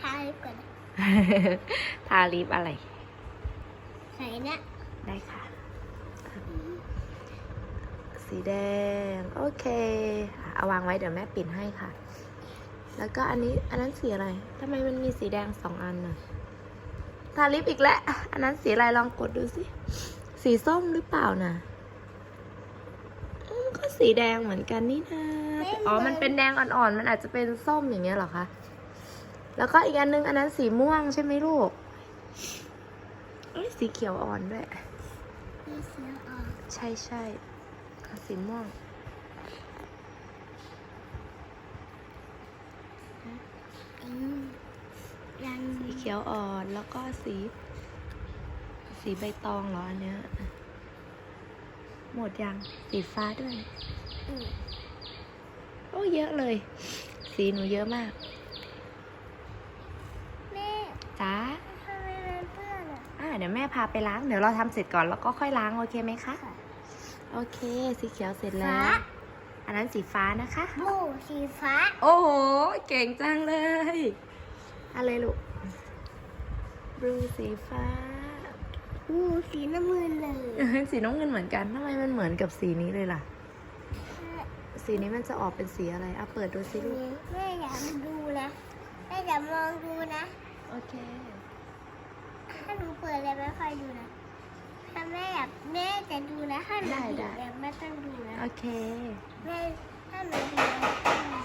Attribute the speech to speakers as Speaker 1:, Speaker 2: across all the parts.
Speaker 1: ทาลิปก่อน
Speaker 2: ทาลิปอะไร
Speaker 1: ใส่เนี่ย
Speaker 2: ได้ค่ะ สีแดง โอเค เอาวางไว้เดี๋ยวแม่ปิดให้ค่ะ แล้วก็อันนี้ อันนั้นสีอะไรทำไมมันมีสีแดงสองอันน่ะ ทาลิปอีกแล้ว อันนั้นสีอะไรลองกดดูสิ สีส้มหรือเปล่านะอืมก็สีแดงเหมือนกันนี่นะ อ๋อ มันเป็นแดงอ่อนๆ มันอาจจะเป็นส้มอย่างเงี้ยเหรอคะ แล้วก็อีกอันนึงอันนั้นสีม่วงใช่ไหมลูกเอ้ยสีเขียวอ่อนด้วย
Speaker 1: มีเสียงออก
Speaker 2: ใช่ใช่เอาสีม่วง
Speaker 1: อืมยัง
Speaker 2: สีเขียวอ่อนแล้วก็สี สีใบตองเหรออันเนี้ย หมดยัง สีฟ้าด้วย
Speaker 1: อืม
Speaker 2: โอ้เยอะเลย สีหนูเยอะมาก
Speaker 1: แม่
Speaker 2: จ้า
Speaker 1: ทำไมมันเปื้อนอะ
Speaker 2: อ่าเดี๋ยวแม่พาไปล้าง เดี๋ยวเราทำเสร็จก่อนแล้วก็ค่อยล้างโอเคไหมคะ
Speaker 1: ค่ะ
Speaker 2: โอเค สีเขียวเสร็จแล้
Speaker 1: ฟ้า
Speaker 2: วอันนั้นสีฟ้านะคะ
Speaker 1: บูสีฟ้า
Speaker 2: โอ้โห เก่งจังเลย อะไรลูกบลูสีฟ้า
Speaker 1: บูสีน้ำเงินเลย
Speaker 2: สีน้ำเงินเหมือนกันทำไมมันเหมือนกับสีนี้เลยล่ะ สีนี้มันจะออกเป็นสีอะไรอะเปิดดูสิลูก
Speaker 1: แม่อยากดูนะแม่อยากมองดูนะ
Speaker 2: โอเค
Speaker 1: ถ้าหนูเปิดเลยไม่ค่อยดูนะ ถ้าแม่อยากแม่จะดูนะ ถ้าหนู
Speaker 2: ได้
Speaker 1: ดู
Speaker 2: ได้
Speaker 1: แบบไม่ต้องดูนะ
Speaker 2: โอเค
Speaker 1: แม่ถ้าหนูดูนะต้องดู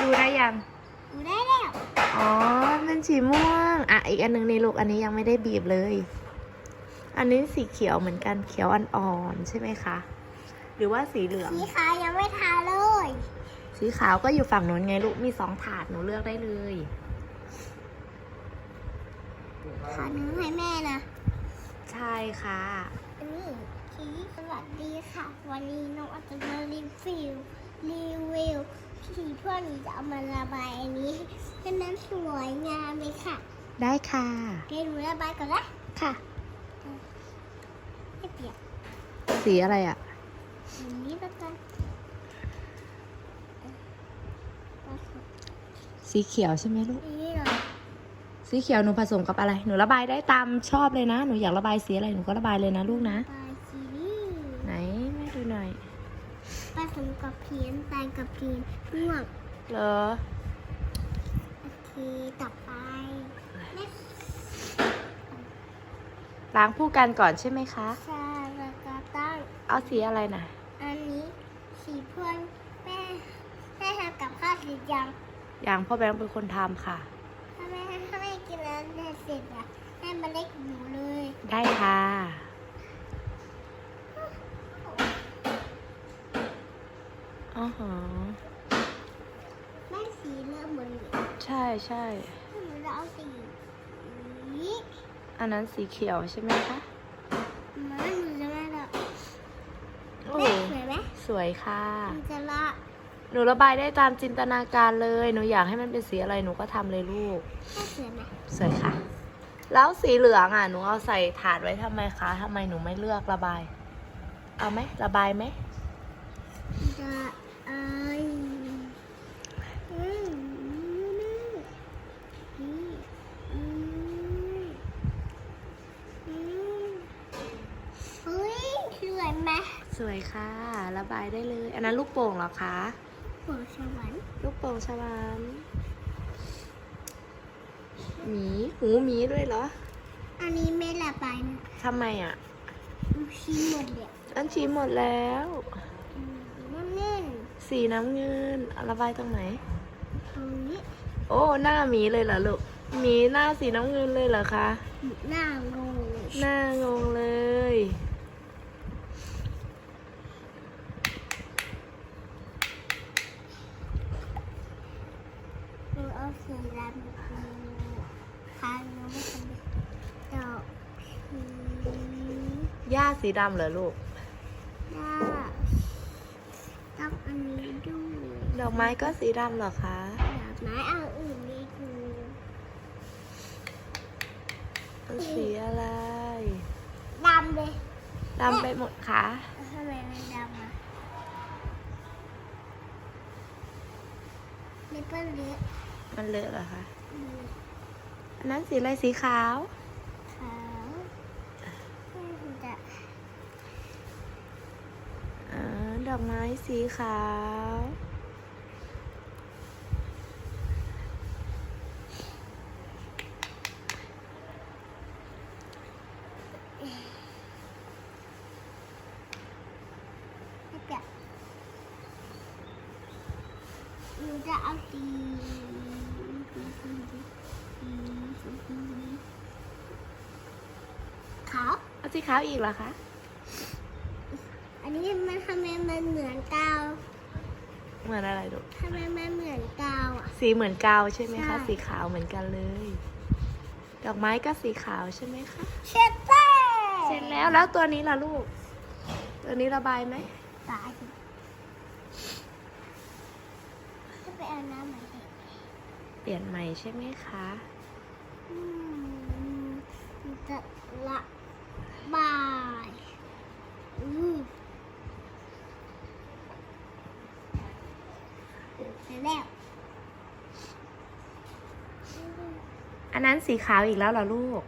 Speaker 2: ดูได้ยัง
Speaker 1: ดูได้แล้ว
Speaker 2: อ๋อ เป็นสีม่วง อะ อีกอันหนึงนี่ลูกอันนี้ยังไม่ได้บีบเลย อันนี้สีเขียวเหมือนกัน เขียวอ่อนๆใช่ไหมคะ หรือว่าสีเหลือง
Speaker 1: สีขาวยังไม่ทาเลย
Speaker 2: สีขาวก็อยู่ฝั่งนู้นไงลูก มีสองถาดหนูเลือกได้เลย
Speaker 1: ขอนึงให้แม่นะ
Speaker 2: ใช่ค่ะ
Speaker 1: อันนี้ทีสวัสดีค่ะ วันนี้น้องอาจจะมารีวิวรีวิวสีเพื่อนหนูจะเอามาระบายอันนี้ให้มันสวยงามเลยค่ะ
Speaker 2: ได้ค่ะ
Speaker 1: เดี๋ยวหนูระบายก่อนนะ
Speaker 2: ค่ะ
Speaker 1: ไม่เปียก
Speaker 2: สีอะไรอะ
Speaker 1: อย่างนี้แล้วกัน
Speaker 2: สีเขียวใช่ไหมลูก
Speaker 1: อันนี้หน่อย
Speaker 2: สีเขียวหนูผสมกับอะไร หนูระบายได้ตามชอบเลยนะ หนูอยากระบายสีอะไรหนูก็ระบายเลยนะลูกนะ
Speaker 1: ปลายสีนี่
Speaker 2: ไหนแม่ดูหน่อย
Speaker 1: ผสมกับเพียนตายกับพีนม่วง
Speaker 2: เหรอ
Speaker 1: โอเคต่อไปแม่
Speaker 2: ล้างผู้กันก่อนใช่ไหมคะ
Speaker 1: ชาแล้วก็ตั้ง
Speaker 2: เอาสีอะไรนะ
Speaker 1: อันนี้สีเพื่อนแม่แม่ทำกับข้าวเสร็จยัง
Speaker 2: อย่างพ่อแบงค์เป็นคนทำค่ะ
Speaker 1: ถ้าแม่ถ้าแม่กินแล้วเสร็จอะแม่มาเล็กหนูเลย
Speaker 2: ได้ค่ะ อ๋อหอ
Speaker 1: แม่สีเริ่มหมดเลย
Speaker 2: ใช่ใช่
Speaker 1: หนูจะเอาสีนี้
Speaker 2: อันนั้นสีเขียวใช่ไหมคะ
Speaker 1: มาหนูจะมาละ
Speaker 2: โอ้
Speaker 1: แม่สวยไหม
Speaker 2: สวยค่ะ
Speaker 1: หนูจะละ
Speaker 2: หนูระบายได้ตามจินตนาการเลย หนูอยากให้มันเป็นสีอะไรหนูก็ทำเลยลูก
Speaker 1: แม่สวยไหม
Speaker 2: สวยค่ะ แล้วสีเหลืองอะหนูเอาใส่ถาดไว้ทำไมคะทำไมหนูไม่เลือกระบาย เอาไหมระบายไหม
Speaker 1: จะเอ้ยอืมนี่อืมอืมเฮ้ยสวยไหม
Speaker 2: สวยค่ะ ระบายได้เลย อันนั้นลูกโป่งเหรอคะ
Speaker 1: หัวสวรรค์
Speaker 2: ลูกโป่งชวานหมีหูหมีด้วยเหรอ
Speaker 1: อันนี้ไม่ระบายนะ
Speaker 2: ทำไมอะ
Speaker 1: ชี้หมดเลย
Speaker 2: อันชี้หมดแล้ว
Speaker 1: อืมน้ำเงิน
Speaker 2: สีน้ำเงินเอาระบายตรงไหน
Speaker 1: ตรงนี้
Speaker 2: โอ้หน้าหมีเลยเหรอลูกหมีหน้าสีน้ำเงินเลยเหรอคะ
Speaker 1: หน้างง
Speaker 2: หน้างงเลย
Speaker 1: ห นูเอาสีดำดูทางหนูไม่ทำดอกสี
Speaker 2: ย่าสีดำเหรอลูก
Speaker 1: หน้าต้องอันนี้ด้วย
Speaker 2: ดอกไม้ก็สีดำเหรอคะ
Speaker 1: ดอกไม้เอาอื่นดีคือ
Speaker 2: มันสีอะไร
Speaker 1: ดำเลย
Speaker 2: ดำไปหมดค่ะ
Speaker 1: ทำไมไม่ดำอะเล็บเปิ้ลเล็บ
Speaker 2: มันเลอะเหรอคะ
Speaker 1: อืม
Speaker 2: อันนั้นสีอะไรสีขาว
Speaker 1: ขาวอืมจะ
Speaker 2: อ่าดอกไม้สีขาว
Speaker 1: จะหนูจะเอาสีขาว
Speaker 2: เอา สีขาวอีกเหรอคะ
Speaker 1: อันนี้มันทำไมมันเหมือนกาว
Speaker 2: เหมือนอะไรลูก
Speaker 1: ทำไมมันเหมือนกาวอะ
Speaker 2: สีเหมือนกาวใช่ไหมคะ
Speaker 1: ใช่
Speaker 2: สีขาวเหมือนกันเลย ดอกไม้ก็สีขาวใช่ไหมคะ
Speaker 1: เช็ดเต้
Speaker 2: เสร็จแล้วแล้วตัวนี้ล่ะลูก ตัวนี้ระบายไหม
Speaker 1: ตายสิจะไปเอาน้ำใหม่ให้
Speaker 2: เปลี่ยนใหม่ใช่ไหมคะ
Speaker 1: อืมจะละ บายอืมเสร็จแล้ว
Speaker 2: อันนั้นสีขาวอีกแล้วเหรอลูก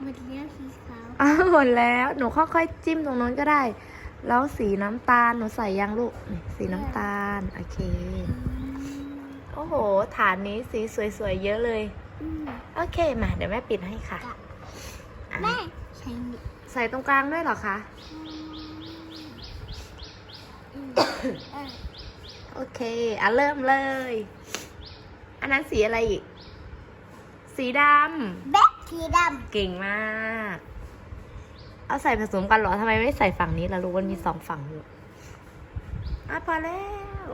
Speaker 1: หมดแล้วสีขาว
Speaker 2: อ้าวหมดแล้ว หนูค่อยๆจิ้มตรงนู้นก็ได้ แล้วสีน้ำตาล หนูใส่ยังลูกนี่สีน้ำตาล โอเค โอ้โห ฐานนี้สีสวยๆ เยอะเลย
Speaker 1: อืม
Speaker 2: โอเค มา เดี๋ยวแม่ปิดให้ค่ะ
Speaker 1: จ้ะ
Speaker 2: อะ
Speaker 1: แม่ ใช้นี่
Speaker 2: ใส่ตรงกลางด้วยเหรอคะ
Speaker 1: อืมเออ
Speaker 2: โอเค อะเริ่มเลย อันนั้นสีอะไรอีก สีด
Speaker 1: แบ็คสีดำ
Speaker 2: เก่งมาก เอาใส่ผสมกันเหรอทำไมไม่ใส่ฝั่งนี้ล่ะลูกมันมีสองฝั่งอยู่อะพอแล้ว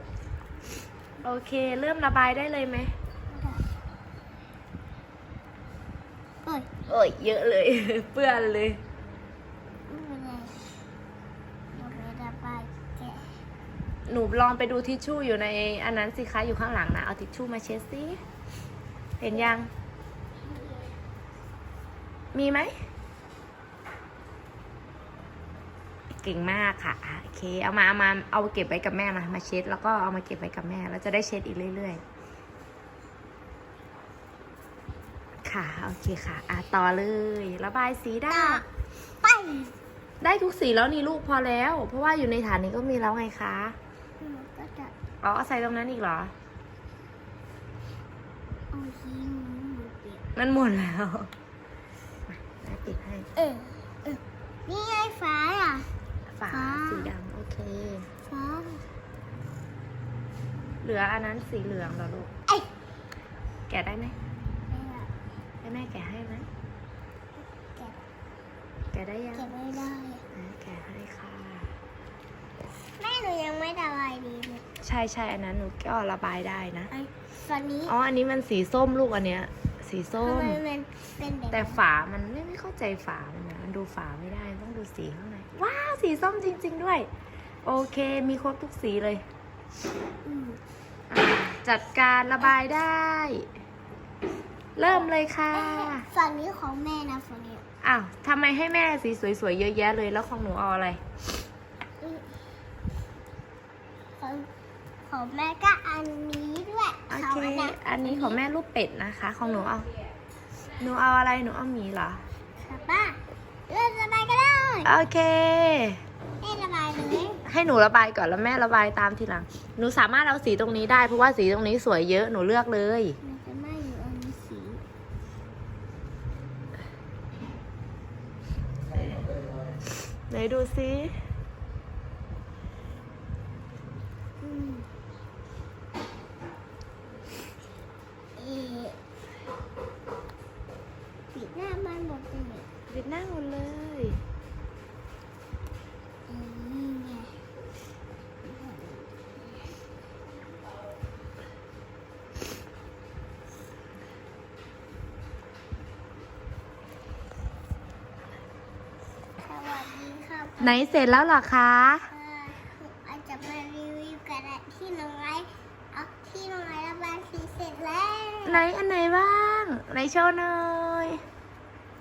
Speaker 2: โอเค เริ่มระบายได้เลยไหมำ
Speaker 1: เอ้ย
Speaker 2: โอ้ยเยอะเลย เปื้อนเลย
Speaker 1: ไม่เป็นไรเราไประบายแกะ
Speaker 2: หนูลองไปดูทิชชู่อยู่ในอันนั้นสิคะอยู่ข้างหลังนะ เอาทิชชู่มาเช็ดสิเห็นยัง มีไหม เก่งมากค่ะอะ โอเค เอามาเอามาเอาเก็บไว้กับแม่มา มาเช็ด แล้วก็เอามาเก็บไว้กับแม่ แล้วจะได้เช็ดอีกเรื่อย ๆ ค่ะ โอเคค่ะ อะต่อเลย ระบายสีได้
Speaker 1: ไป
Speaker 2: ได้ทุกสีแล้วนี่ลูกพอแล้ว เพราะว่าอยู่ในฐานนี้ก็มีแล้วไงคะ
Speaker 1: หนู ก็จะ
Speaker 2: อ๋อเอาใส่ตรงนั้นอีกเหรอ
Speaker 1: เอาสีหนูเปียก
Speaker 2: มันหมดแล้วมาแม่ปิดให้
Speaker 1: เออเออนี่ไงฟ้าอะ
Speaker 2: ฝา
Speaker 1: ฟ้า
Speaker 2: สีดำโอเค
Speaker 1: ฟ้า
Speaker 2: เหลืออันนั้นสีเหลืองเหรอลูก
Speaker 1: เอ้ย
Speaker 2: แกะได้ไหม
Speaker 1: ไม่ได้
Speaker 2: ให้แม่แกะให้ไหม
Speaker 1: แกะ
Speaker 2: แกะได้ยัง
Speaker 1: เก็บไม่ได้อะ
Speaker 2: อะแกะให้ค่ะ
Speaker 1: แม่หนูยังไม่ระบายดีเลย
Speaker 2: ใช่ใช่อันนั้นหนูก็ระบายได้นะ
Speaker 1: ไอ้ตอนนี้
Speaker 2: อ๋อ อันนี้มันสีส้มลูกอันเนี้ย สีส้
Speaker 1: ทำ
Speaker 2: ม
Speaker 1: ไมมันเป็นแบบ
Speaker 2: แต่ฝามันไม่ไม่เข้าใจฝามันนะมันดูฝาไม่ได้ต้องดูสีข้างในว้าวสีส้มจริง ๆ ด้วย โอเคมีครบทุกสีเลย
Speaker 1: อืม
Speaker 2: อะจัดการระบายได้ เริ่มเลยค่ะ
Speaker 1: ฝั่งนี้ของแม่นะฝั่งนี้
Speaker 2: อ้าวทำไมให้แม่สีสวยๆเยอะแยะเลยแล้วของหนูเอาอะไร
Speaker 1: อืม ของของแม่ก็อันนี้ด้วย
Speaker 2: โอ
Speaker 1: เขา
Speaker 2: เค
Speaker 1: อันนั้น
Speaker 2: อันนี้ของแม่รูปเป็ดนะคะ ของหนูเอา หนูเอาอะไร หนูเอาหมีเหรอ
Speaker 1: ค่ะป้าเริ่มระบายก็ได้
Speaker 2: โอเค
Speaker 1: ให้ระบายเลย
Speaker 2: ให้หนูระบายก่อนแล้วแม่ระบายตามทีหลัง หนูสามารถเอาสีตรงนี้ได้เพราะว่าสีตรงนี้สวยเยอะ หนูเลือกเลย
Speaker 1: มันจะไม่อยู่อันนี้สี
Speaker 2: ไหนดูซิ
Speaker 1: ครั
Speaker 2: ไหนเสร็จแล้วหรอคะ
Speaker 1: เออาจจะมารีวิวกันที่น้องไออาที่น้องไรแล้วบายทีเสร็จแล้ว
Speaker 2: ไหนอันไหนบ้างไหนโชว์หน่อย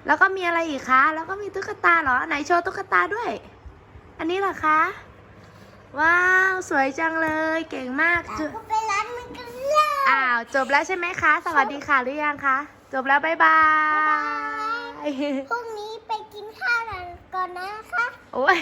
Speaker 2: แล้วก็มีอะไรอีกคะ แล้วก็มีตุ๊กตาเหรอไหนโชว์ตุ๊กตาด้วย อันนี้เหรอคะว้าวสวยจังเลยเก่งมาก
Speaker 1: จรไปร้านมันกันแล้ว
Speaker 2: อ้าวจบแล้วใช่ไหมคะ สวัสดีค่ะหรือยังคะ จบแล้วบ๊ายบาย
Speaker 1: พรุ่ง ก่อนนะคะ
Speaker 2: โอ้ย